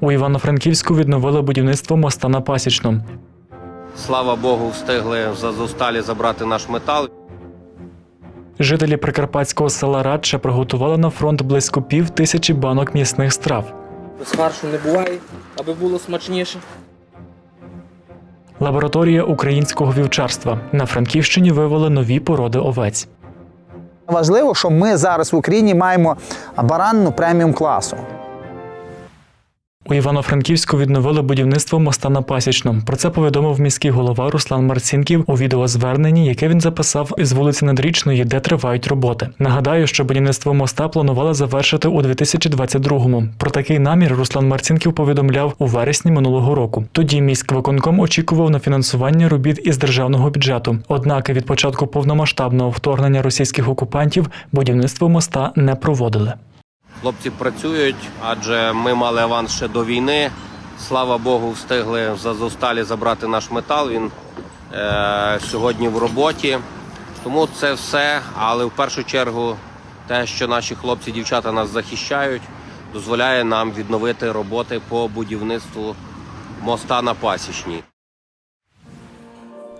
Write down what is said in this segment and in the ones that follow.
У Івано-Франківську відновили будівництво моста на Пасічному. Слава Богу, встигли за зусталі забрати наш метал. Жителі прикарпатського села Радча приготували на фронт близько пів тисячі банок м'ясних страв. Без фаршу не буває, аби було смачніше. Лабораторія українського вівчарства на Франківщині вивели нові породи овець. Важливо, що ми зараз в Україні маємо баранну преміум класу. У Івано-Франківську відновили будівництво моста на Пасічному. Про це повідомив міський голова Руслан Марцінків у відеозверненні, яке він записав із вулиці Надрічної, де тривають роботи. Нагадаю, що будівництво моста планували завершити у 2022-му. Про такий намір Руслан Марцінків повідомляв у вересні минулого року. Тоді міськвиконком очікував на фінансування робіт із державного бюджету. Однак від початку повномасштабного вторгнення російських окупантів будівництво моста не проводили. Хлопці працюють, адже ми мали аванс ще до війни. Слава Богу, встигли за зусталі забрати наш метал. Він е, сьогодні в роботі. Тому це все. Але в першу чергу те, що наші хлопці, дівчата нас захищають, дозволяє нам відновити роботи по будівництву моста на пасічній.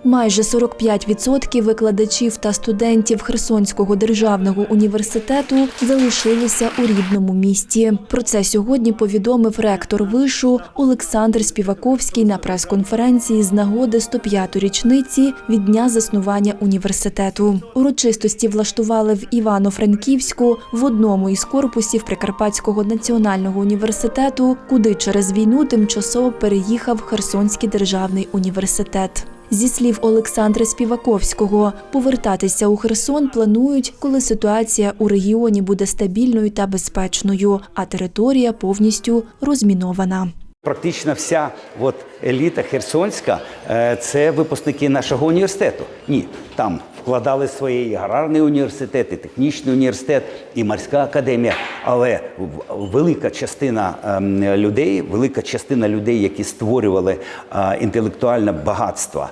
Майже 45% викладачів та студентів Херсонського державного університету залишилися у рідному місті. Про це сьогодні повідомив ректор вишу Олександр Співаковський на прес-конференції з нагоди 105-ї річниці від дня заснування університету. Урочистості влаштували в Івано-Франківську в одному із корпусів Прикарпатського національного університету, куди через війну тимчасово переїхав Херсонський державний університет. Зі слів Олександра Співаковського, повертатися у Херсон планують, коли ситуація у регіоні буде стабільною та безпечною, а територія повністю розмінована. Практично вся от еліта херсонська е, це випускники нашого університету. Ні, там вкладали свої і аграрний університет, і технічний університет, і морська академія. Але велика частина ем, людей, велика частина людей, які створювали е, інтелектуальне багатство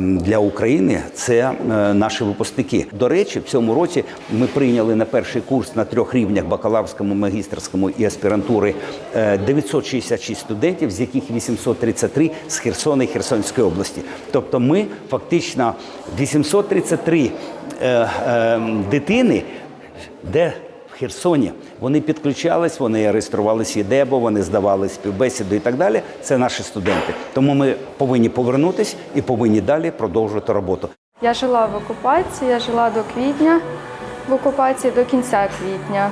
для України, це е, наші випускники. До речі, в цьому році ми прийняли на перший курс на трьох рівнях бакалаврському, магістерському і аспірантури е, 966 студентів, з яких 833 з Херсона і Херсонської області. Тобто, ми фактично 833 е, е, дитини, де Херсоні вони підключались, вони реєструвалися ЄДЕБО, вони здавали співбесіду і так далі. Це наші студенти. Тому ми повинні повернутися і повинні далі продовжувати роботу. Я жила в окупації, я жила до квітня в окупації до кінця квітня.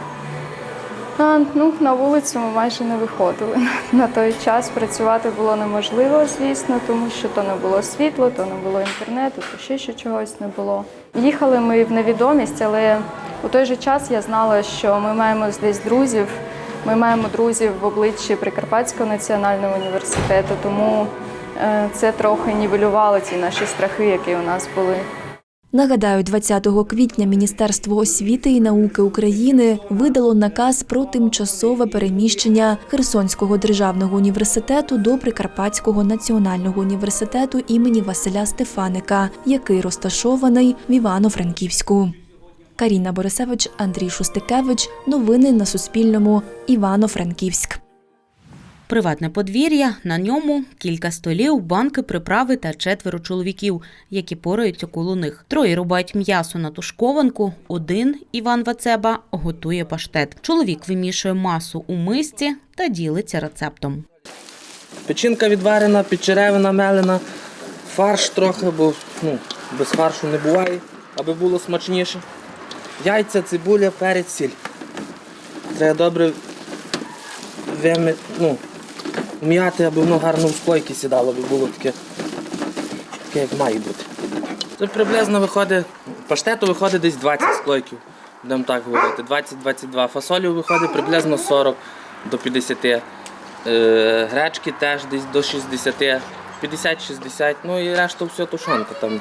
А, ну, на вулицю ми майже не виходили. На той час працювати було неможливо, звісно, тому що то не було світло, то не було інтернету, то ще що чогось не було. Їхали ми в невідомість, але у той же час я знала, що ми маємо здесь друзів. Ми маємо друзів в обличчі Прикарпатського національного університету, тому е, це трохи нівелювало ті наші страхи, які у нас були. Нагадаю, 20 квітня Міністерство освіти і науки України видало наказ про тимчасове переміщення Херсонського державного університету до Прикарпатського національного університету імені Василя Стефаника, який розташований в Івано-Франківську. Каріна Борисевич, Андрій Шустикевич. Новини на Суспільному. Івано-Франківськ. Приватне подвір'я, на ньому кілька столів, банки, приправи та четверо чоловіків, які пораються коло них. Троє рубають м'ясо на тушкованку, один Іван Вацеба готує паштет. Чоловік вимішує масу у мисці та ділиться рецептом. Печінка відварена, підчеревина мелена, фарш трохи, бо ну, без фаршу не буває, аби було смачніше. Яйця, цибуля, перець, сіль. Треба добре вими, ну, вм'яти, аби воно гарно в слойки сідало, аби було таке, таке, як має бути. Це приблизно виходить, паштету виходить десь 20 слойків, будемо так говорити. 20-22. Фасолів виходить приблизно 40 до 50. Е, гречки теж десь до 60, 50-60, ну і решта все тушонка, там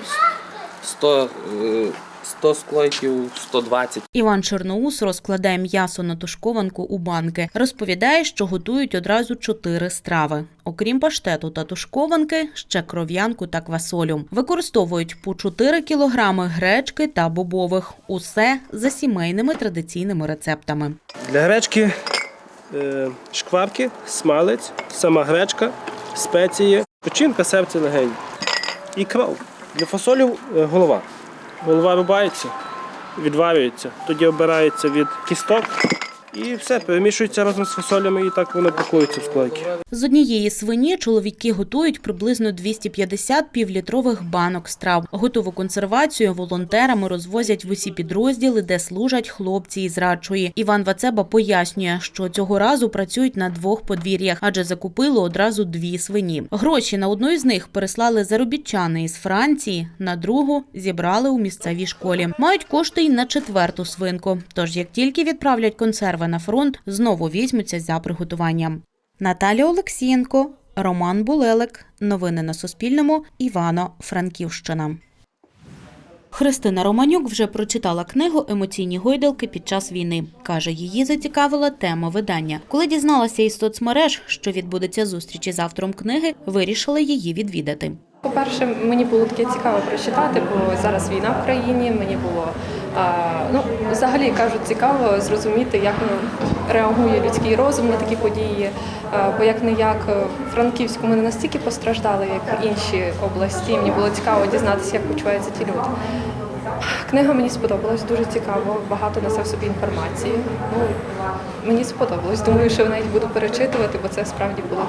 100, е, 100 склойків, 120. Іван Чорноус розкладає м'ясо на тушкованку у банки. Розповідає, що готують одразу чотири страви. Окрім паштету та тушкованки, ще кров'янку та квасолю. Використовують по 4 кілограми гречки та бобових. Усе за сімейними традиційними рецептами. Для гречки е, шкварки, смалець, сама гречка, спеції, печінка, серце, легень і кров. Для фасолів е, голова. Голова рубається, відварюється, тоді обирається від кісток і все, перемішується разом з фасолями і так воно пакується в склейки. З однієї свині чоловіки готують приблизно 250 півлітрових банок страв. Готову консервацію волонтерами розвозять в усі підрозділи, де служать хлопці із радшої. Іван Вацеба пояснює, що цього разу працюють на двох подвір'ях, адже закупили одразу дві свині. Гроші на одну із них переслали заробітчани із Франції, на другу зібрали у місцевій школі. Мають кошти й на четверту свинку. Тож, як тільки відправлять консерви на фронт, знову візьмуться за приготуванням. Наталя Олексієнко, Роман Булелик. Новини на Суспільному. Івано-Франківщина. Христина Романюк вже прочитала книгу Емоційні гойдалки під час війни. Каже, її зацікавила тема видання. Коли дізналася із соцмереж, що відбудеться зустріч із автором книги, вирішила її відвідати. По-перше, мені було таке цікаво прочитати, бо зараз війна в країні. Мені було ну, взагалі кажуть, цікаво зрозуміти, як ну, реагує людський розум на такі події. Бо як не як в Франківську ми не настільки постраждали, як інші області. Мені було цікаво дізнатися, як почуваються ті люди. Книга мені сподобалась, дуже цікаво, багато несе в собі інформації. Ну, мені сподобалось. Думаю, що навіть буду перечитувати, бо це справді було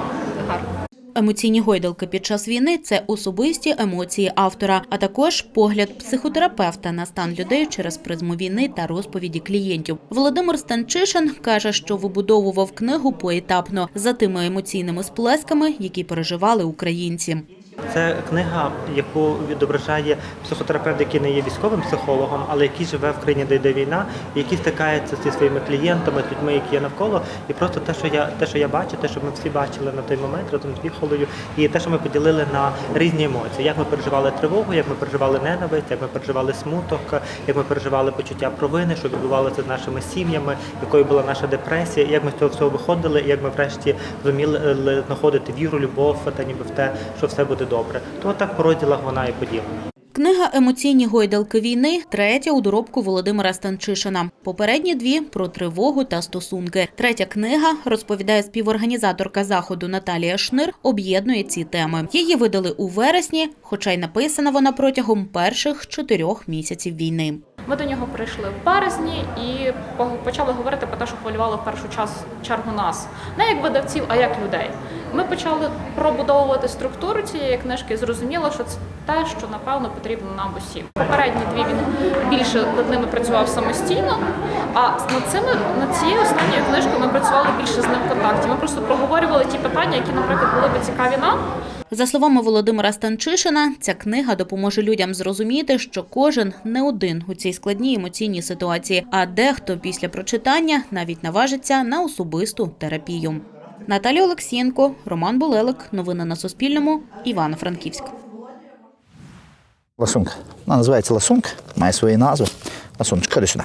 гарно. Емоційні гойдалки під час війни це особисті емоції автора, а також погляд психотерапевта на стан людей через призму війни та розповіді клієнтів. Володимир Станчишин каже, що вибудовував книгу поетапно за тими емоційними сплесками, які переживали українці. Це книга, яку відображає психотерапевт, який не є військовим психологом, але який живе в країні, де йде війна, який стикається зі своїми клієнтами, з людьми, які є навколо. І просто те, що я те, що я бачу, те, що ми всі бачили на той момент разом з Віхолою, і те, що ми поділили на різні емоції, як ми переживали тривогу, як ми переживали ненависть, як ми переживали смуток, як ми переживали почуття провини, що відбувалося з нашими сім'ями, якою була наша депресія, як ми з цього всього виходили, як ми врешті зуміли знаходити віру, любов та ніби в те, що все буде добре. То так по розділах вона і поділена. Книга Емоційні гойдалки війни третя у доробку Володимира Станчишина. Попередні дві про тривогу та стосунки. Третя книга розповідає співорганізаторка заходу Наталія Шнир. Об'єднує ці теми. Її видали у вересні, хоча й написана вона протягом перших чотирьох місяців війни. Ми до нього прийшли в березні і по- почали говорити про те, що хвилювало в першу час чергу нас, не як видавців, а як людей. Ми почали пробудовувати структуру цієї книжки і зрозуміло, що це те, що напевно потрібно нам усім. Попередні дві він більше над ними працював самостійно. А над цими над цією останньою книжкою ми працювали більше з ним в контакті. Ми просто проговорювали ті питання, які, наприклад, були би цікаві нам. За словами Володимира Станчишина, ця книга допоможе людям зрозуміти, що кожен не один у цій складній емоційній ситуації, а дехто після прочитання навіть наважиться на особисту терапію. Наталія Олексієнко, Роман Булелик. Новини на Суспільному. Івано-Франківськ. Ласунка. Вона називається ласунка, має свої назви. Ласунчик, ходи сюди.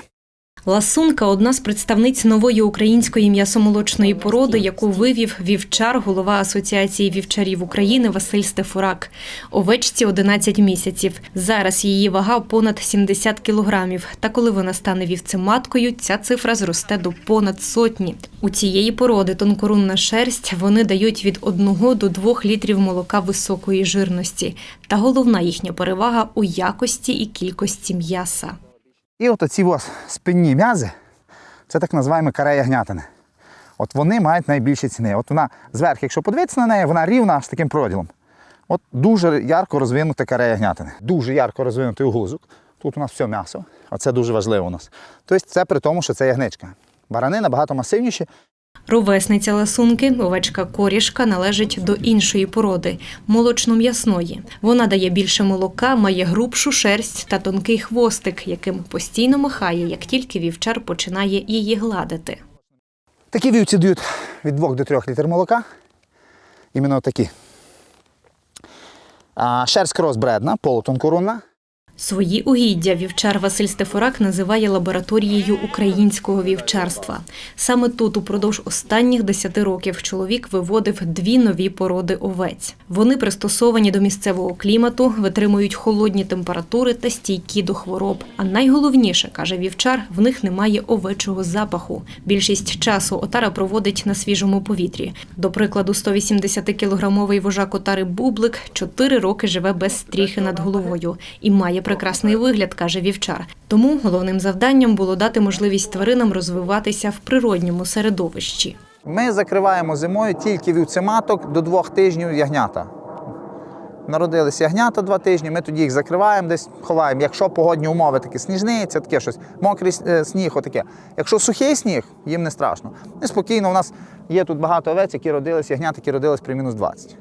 Ласунка одна з представниць нової української м'ясомолочної породи, яку вивів вівчар, голова Асоціації вівчарів України Василь Стефурак. Овечці 11 місяців. Зараз її вага понад 70 кілограмів. Та коли вона стане вівцематкою, ця цифра зросте до понад сотні. У цієї породи тонкорунна шерсть вони дають від 1 до 2 літрів молока високої жирності. Та головна їхня перевага у якості і кількості м'яса. І от оці ось спинні м'язи, це так називаємо каре ягнятини. От вони мають найбільші ціни. От вона зверху, якщо подивитися на неї, вона рівна з таким проділом. От дуже ярко розвинута каре ягнятини. Дуже ярко розвинутий гузок. Тут у нас все м'ясо, це дуже важливо у нас. Тобто це при тому, що це ягничка. Барани набагато масивніші, Ровесниця ласунки, овечка корішка, належить до іншої породи молочно-м'ясної. Вона дає більше молока, має грубшу шерсть та тонкий хвостик, яким постійно махає, як тільки вівчар починає її гладити. Такі вівці дають від 2 до 3 літрів молока. Іменно такі. Шерсть кросбредна, полутонкорунна. Свої угіддя вівчар Василь Стефорак називає лабораторією українського вівчарства. Саме тут упродовж останніх 10 років чоловік виводив дві нові породи овець. Вони пристосовані до місцевого клімату, витримують холодні температури та стійкі до хвороб. А найголовніше, каже вівчар, в них немає овечого запаху. Більшість часу отара проводить на свіжому повітрі. До прикладу, 180-кілограмовий вожак отари Бублик 4 роки живе без стріхи над головою і має прекрасний вигляд, каже вівчар. Тому головним завданням було дати можливість тваринам розвиватися в природньому середовищі. Ми закриваємо зимою тільки вівцематок до двох тижнів ягнята. Народились ягнята два тижні, ми тоді їх закриваємо, десь ховаємо. Якщо погодні умови такі сніжниця, таке щось, мокрий е, сніг, отаке. Якщо сухий сніг, їм не страшно. І спокійно, у нас є тут багато овець, які родились, ягнята, які родились при мінус 20.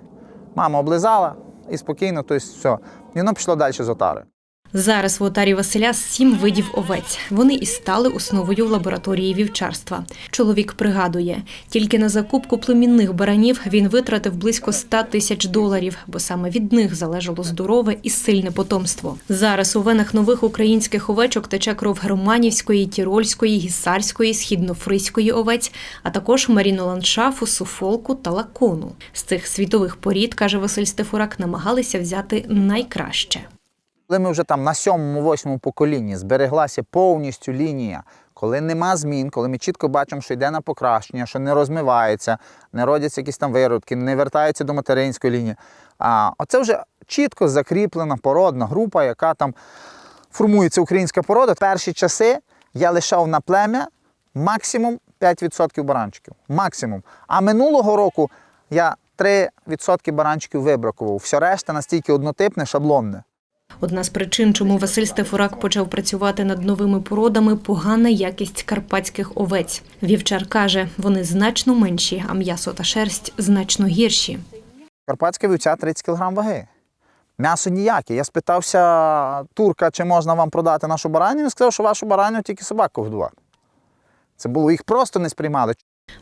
Мама облизала і спокійно, тобто все. І воно пішло далі з отари. Зараз в отарі Василя сім видів овець. Вони і стали основою лабораторії вівчарства. Чоловік пригадує, тільки на закупку племінних баранів він витратив близько 100 тисяч доларів, бо саме від них залежало здорове і сильне потомство. Зараз у венах нових українських овечок тече кров германівської, тірольської, гісарської, східнофризької овець, а також маріноландшафу, суфолку та лакону. З цих світових порід, каже Василь Стефурак, намагалися взяти найкраще. Коли ми вже там на сьомому, восьмому поколінні збереглася повністю лінія, коли нема змін, коли ми чітко бачимо, що йде на покращення, що не розмивається, не родяться якісь там виродки, не вертаються до материнської лінії. А оце вже чітко закріплена породна група, яка там формується українська порода. Перші часи я лишав на плем'я максимум 5% баранчиків. Максимум. А минулого року я 3% баранчиків вибракував. Все решта настільки однотипне, шаблонне. Одна з причин, чому Василь Стефурак почав працювати над новими породами, погана якість карпатських овець. Вівчар каже, вони значно менші, а м'ясо та шерсть значно гірші. Карпатська вівця 30 кг ваги. М'ясо ніяке. Я спитався турка, чи можна вам продати нашу бараню. Він сказав, що вашу бараню тільки собаку годувати. Це було, їх просто не сприймали.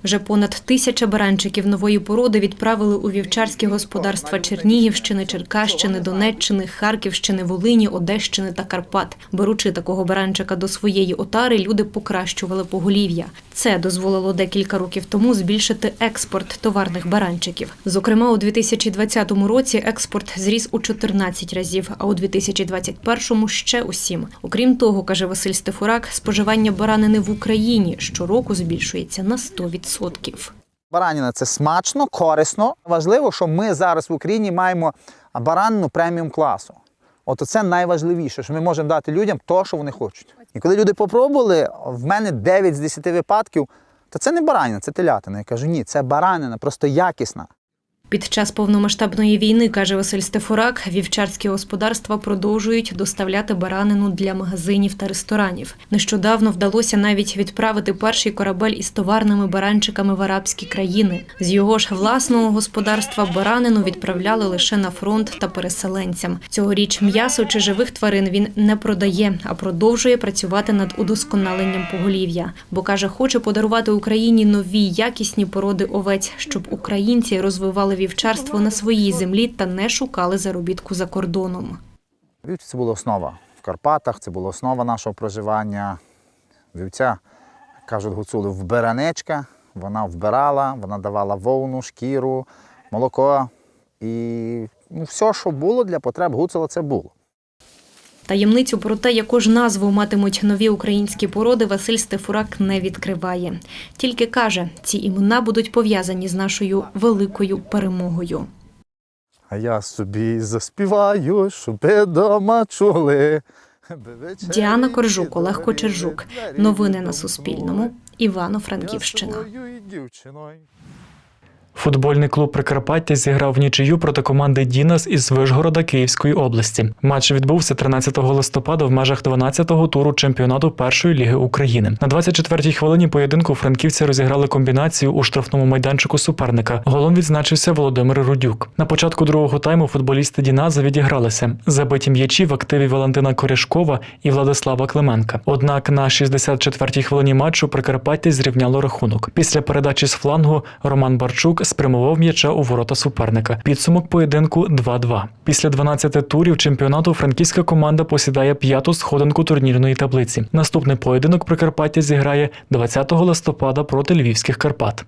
Вже понад тисяча баранчиків нової породи відправили у вівчарські господарства Чернігівщини, Черкащини, Донеччини, Харківщини, Волині, Одещини та Карпат. Беручи такого баранчика до своєї отари, люди покращували поголів'я. Це дозволило декілька років тому збільшити експорт товарних баранчиків. Зокрема, у 2020 році експорт зріс у 14 разів, а у 2021 ще у 7. Окрім того, каже Василь Стефурак, споживання баранини в Україні щороку збільшується на 100%. Бараніна це смачно, корисно. Важливо, що ми зараз в Україні маємо баранину преміум класу. От це найважливіше, що ми можемо дати людям те, що вони хочуть. І коли люди попробували, в мене 9 з 10 випадків, то це не баранина, це телятина. Я кажу, ні, це баранина, просто якісна. Під час повномасштабної війни, каже Василь Стефурак, вівчарські господарства продовжують доставляти баранину для магазинів та ресторанів. Нещодавно вдалося навіть відправити перший корабель із товарними баранчиками в арабські країни. З його ж власного господарства баранину відправляли лише на фронт та переселенцям. Цьогоріч м'ясо чи живих тварин він не продає, а продовжує працювати над удосконаленням поголів'я. Бо каже, хоче подарувати Україні нові якісні породи овець, щоб українці розвивали вівчарство на своїй землі та не шукали заробітку за кордоном. Вівці це була основа в Карпатах, це була основа нашого проживання. Вівця, кажуть гуцули, вбиранечка. Вона вбирала, вона давала вовну, шкіру, молоко. І ну, все, що було для потреб гуцула, це було. Таємницю про те, яку ж назву матимуть нові українські породи, Василь Стефурак не відкриває. Тільки каже, ці імена будуть пов'язані з нашою великою перемогою. А я собі заспіваю, щоб дома чули. Діана Коржук, Олег Кочержук. Новини на Суспільному. Івано-Франківщина. Футбольний клуб Прикарпаття зіграв в нічию проти команди Дінас із Вишгорода Київської області. Матч відбувся 13 листопада в межах 12-го туру чемпіонату першої ліги України. На 24-й хвилині поєдинку франківці розіграли комбінацію у штрафному майданчику суперника. Голом відзначився Володимир Рудюк. На початку другого тайму футболісти Діназа відігралися. Забиті м'ячі в активі Валентина Корішкова і Владислава Клименка. Однак на 64-й хвилині матчу Прикарпаття зрівняло рахунок. Після передачі з флангу Роман Барчук спрямував м'яча у ворота суперника. Підсумок поєдинку 2-2. Після 12 турів чемпіонату франківська команда посідає п'яту сходинку турнірної таблиці. Наступний поєдинок Прикарпаття зіграє 20 листопада проти львівських Карпат.